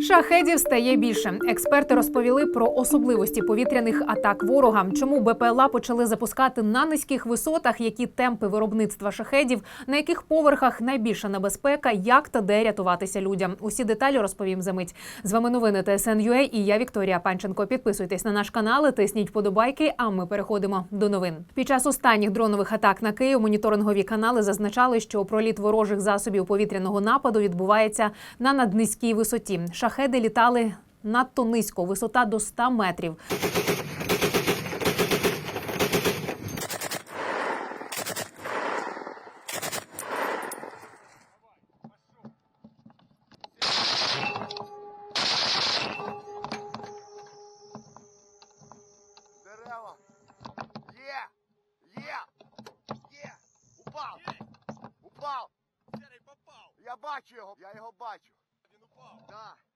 Шахедів стає більше. Експерти розповіли про особливості повітряних атак ворога. Чому БПЛА почали запускати на низьких висотах, які темпи виробництва шахедів, на яких поверхах найбільша небезпека, як та де рятуватися людям. Усі деталі розповім за мить. З вами новини ТСН.UA і я Вікторія Панченко. Підписуйтесь на наш канал, тисніть подобайки. А ми переходимо до новин. Під час останніх дронових атак на Київ моніторингові канали зазначали, що проліт ворожих засобів повітряного нападу відбувається на наднизькій висоті. Шахеди літали надто низько, висота до 100 метрів. Дерева. Є! Є! Є! Упав! Упав! Я бачу його! Я його бачу! Він упав! Да.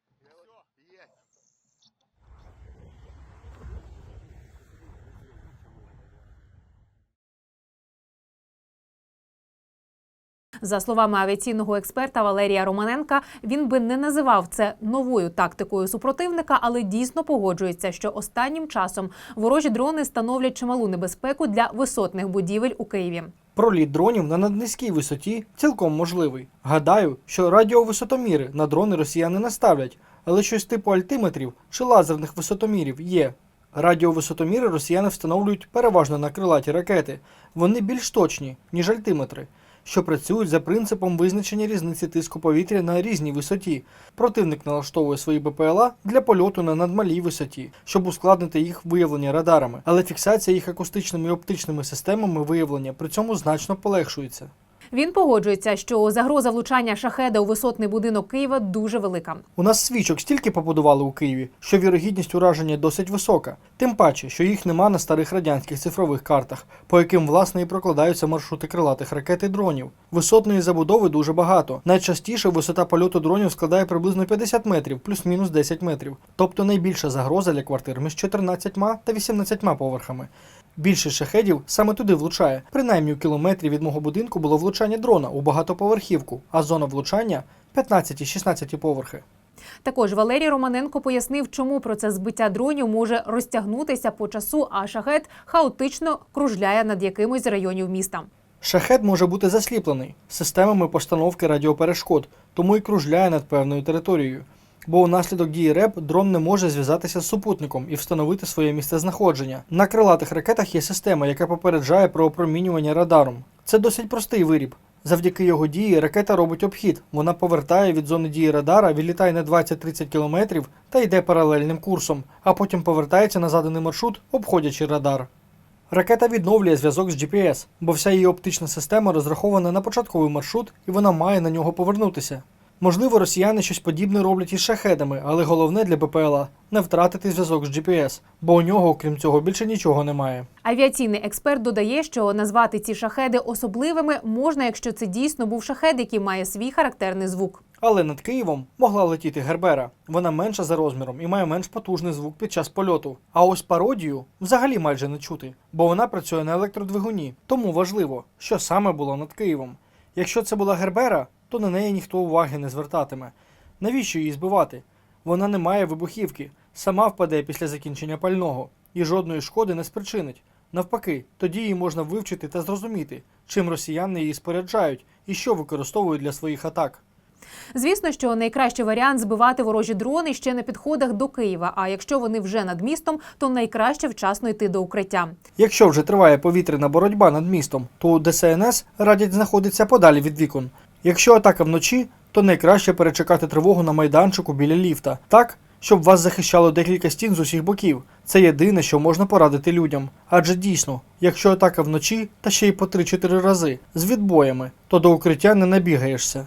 За словами авіаційного експерта Валерія Романенка, він би не називав це новою тактикою супротивника, але дійсно погоджується, що останнім часом ворожі дрони становлять чималу небезпеку для висотних будівель у Києві. Проліт дронів на наднизькій висоті цілком можливий. Гадаю, що радіовисотоміри на дрони росіяни не ставлять, але щось типу альтиметрів чи лазерних висотомірів є. Радіовисотоміри росіяни встановлюють переважно на крилаті ракети. Вони більш точні, ніж альтиметри, що працюють за принципом визначення різниці тиску повітря на різній висоті. Противник налаштовує свої БПЛА для польоту на надмалій висоті, щоб ускладнити їх виявлення радарами, але фіксація їх акустичними і оптичними системами виявлення при цьому значно полегшується. Він погоджується, що загроза влучання шахеда у висотний будинок Києва дуже велика. У нас свічок стільки побудували у Києві, що вірогідність ураження досить висока. Тим паче, що їх нема на старих радянських цифрових картах, по яким власне і прокладаються маршрути крилатих ракет і дронів. Висотної забудови дуже багато. Найчастіше висота польоту дронів складає приблизно 50 метрів, плюс-мінус 10 метрів. Тобто найбільша загроза для квартир між 14 та 18 поверхами. Більшість шахедів саме туди влучає. Принаймні у кілометрі від мого будинку було влучання дрона у багатоповерхівку, а зона влучання 15-16 поверхи. Також Валерій Романенко пояснив, чому процес збиття дронів може розтягнутися по часу, а шахет хаотично кружляє над якимось з районів міста. Шахет може бути засліплений системами постановки радіоперешкод, тому і кружляє над певною територією. Бо унаслідок дії РЕП дрон не може зв'язатися з супутником і встановити своє місцезнаходження. На крилатих ракетах є система, яка попереджає про опромінювання радаром. Це досить простий виріб. Завдяки його дії ракета робить обхід. Вона повертає від зони дії радара, відлітає на 20-30 км та йде паралельним курсом, а потім повертається на заданий маршрут, обходячи радар. Ракета відновлює зв'язок з GPS, бо вся її оптична система розрахована на початковий маршрут і вона має на нього повернутися. Можливо, росіяни щось подібне роблять із шахедами, але головне для БПЛА не втратити зв'язок з GPS, бо у нього, окрім цього, більше нічого немає. Авіаційний експерт додає, що назвати ці шахеди особливими можна, якщо це дійсно був шахед, який має свій характерний звук. Але над Києвом могла летіти Гербера. Вона менша за розміром і має менш потужний звук під час польоту. А ось пародію взагалі майже не чути, бо вона працює на електродвигуні. Тому важливо, що саме було над Києвом. Якщо це була Гербера, то на неї ніхто уваги не звертатиме. Навіщо її збивати? Вона не має вибухівки, сама впаде після закінчення пального і жодної шкоди не спричинить. Навпаки, тоді її можна вивчити та зрозуміти, чим росіяни її споряджають і що використовують для своїх атак. Звісно, що найкращий варіант збивати ворожі дрони ще на підходах до Києва. А якщо вони вже над містом, то найкраще вчасно йти до укриття. Якщо вже триває повітряна боротьба над містом, то ДСНС радять знаходитися подалі від вікон. Якщо атака вночі, то найкраще перечекати тривогу на майданчику біля ліфта, так, щоб вас захищало декілька стін з усіх боків. Це єдине, що можна порадити людям. Адже дійсно, якщо атака вночі, та ще й по 3-4 рази з відбоями, то до укриття не набігаєшся.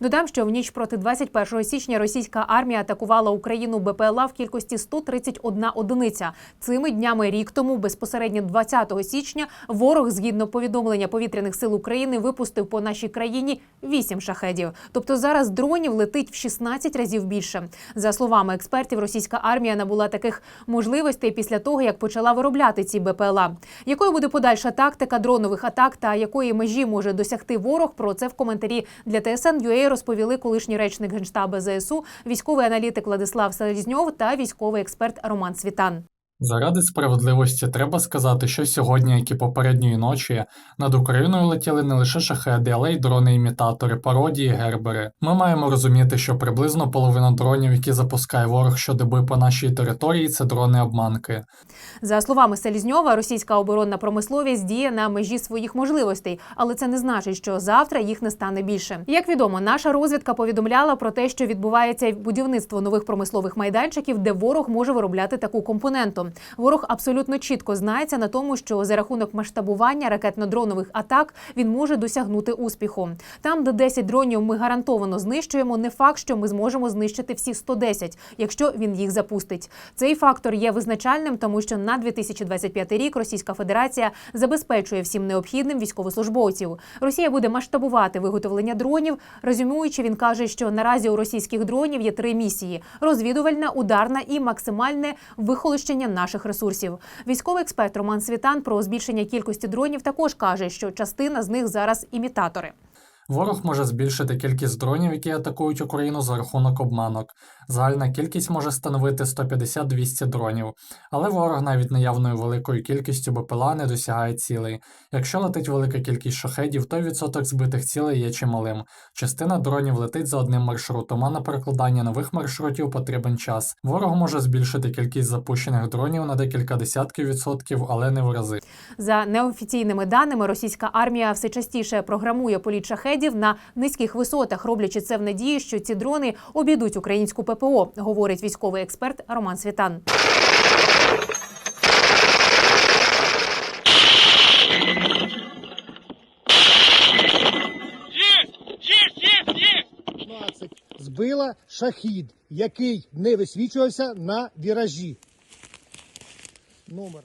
Додам, що в ніч проти 21 січня російська армія атакувала Україну БПЛА в кількості 131 одиниця. Цими днями рік тому, безпосередньо 20 січня, ворог, згідно повідомлення повітряних сил України, випустив по нашій країні 8 шахедів. Тобто зараз дронів летить в 16 разів більше. За словами експертів, російська армія набула таких можливостей після того, як почала виробляти ці БПЛА. Якою буде подальша тактика дронових атак та якої межі може досягти ворог? Про це в коментарі для ТСН.UA ідеї розповіли колишній речник генштаба ЗСУ, військовий аналітик Владислав Селезньов та військовий експерт Роман Світан. Заради справедливості треба сказати, що сьогодні, як і попередньої ночі, над Україною летіли не лише шахеди, але й дрони-імітатори, пародії, гербери. Ми маємо розуміти, що приблизно половина дронів, які запускає ворог щодоби по нашій території, це дрони-обманки. За словами Селізньова, російська оборонна промисловість діє на межі своїх можливостей, але це не значить, що завтра їх не стане більше. Як відомо, наша розвідка повідомляла про те, що відбувається будівництво нових промислових майданчиків, де ворог може виробляти таку компоненту. Ворог абсолютно чітко знається на тому, що за рахунок масштабування ракетно-дронових атак він може досягнути успіху. Там, де 10 дронів ми гарантовано знищуємо, не факт, що ми зможемо знищити всі 110, якщо він їх запустить. Цей фактор є визначальним, тому що на 2025 рік Російська Федерація забезпечує всім необхідним військовослужбовців. Росія буде масштабувати виготовлення дронів. Резюмуючи, він каже, що наразі у російських дронів є три місії: розвідувальна, ударна і максимальне вихолощення наших ресурсів. Військовий експерт Роман Світан про збільшення кількості дронів також каже, що частина з них зараз імітатори. Ворог може збільшити кількість дронів, які атакують Україну за рахунок обманок. Загальна кількість може становити 150-200 дронів, але ворог навіть наявною великою кількістю БПЛА не досягає цілей. Якщо летить велика кількість шахедів, то відсоток збитих цілей є чималим. Частина дронів летить за одним маршрутом, а на перекладання нових маршрутів потрібен час. Ворог може збільшити кількість запущених дронів на декілька десятків відсотків, але не в рази. За неофіційними даними, російська армія все частіше програмує політ шахедів на низьких висотах, роблячи це в надії, що ці дрони обійдуть українську ППО, говорить військовий експерт Роман Світан. Есть! Есть! Есть! Есть! 15 збила шахід, який не висвічувався на віражі. Номер.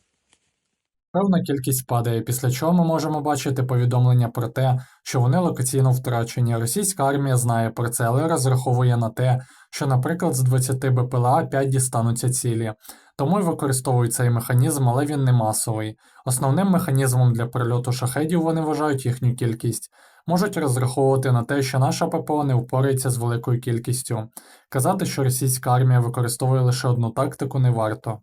Певна кількість падає, після чого ми можемо бачити повідомлення про те, що вони локаційно втрачені. Російська армія знає про це, але розраховує на те, що, наприклад, з 20 БПЛА 5 дістануться цілі. Тому й використовують цей механізм, але він не масовий. Основним механізмом для прильоту шахедів вони вважають їхню кількість. Можуть розраховувати на те, що наша ППО не впорається з великою кількістю. Казати, що російська армія використовує лише одну тактику, не варто.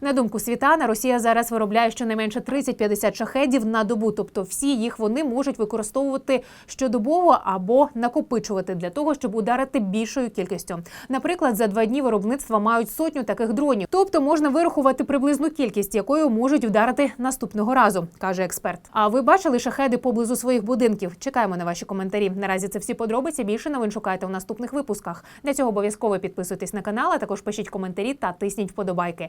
На думку Світана, Росія зараз виробляє щонайменше 30-50 шахедів на добу, тобто всі їх вони можуть використовувати щодобово або накопичувати для того, щоб ударити більшою кількістю. Наприклад, за два дні виробництва мають сотню таких дронів, тобто можна вирахувати приблизну кількість, якою можуть вдарити наступного разу, каже експерт. А ви бачили шахеди поблизу своїх будинків? Чекаємо на ваші коментарі. Наразі це всі подробиці. Більше новин шукайте у наступних випусках. Для цього обов'язково підписуйтесь на канал, а також пишіть коментарі та тисніть вподобайки.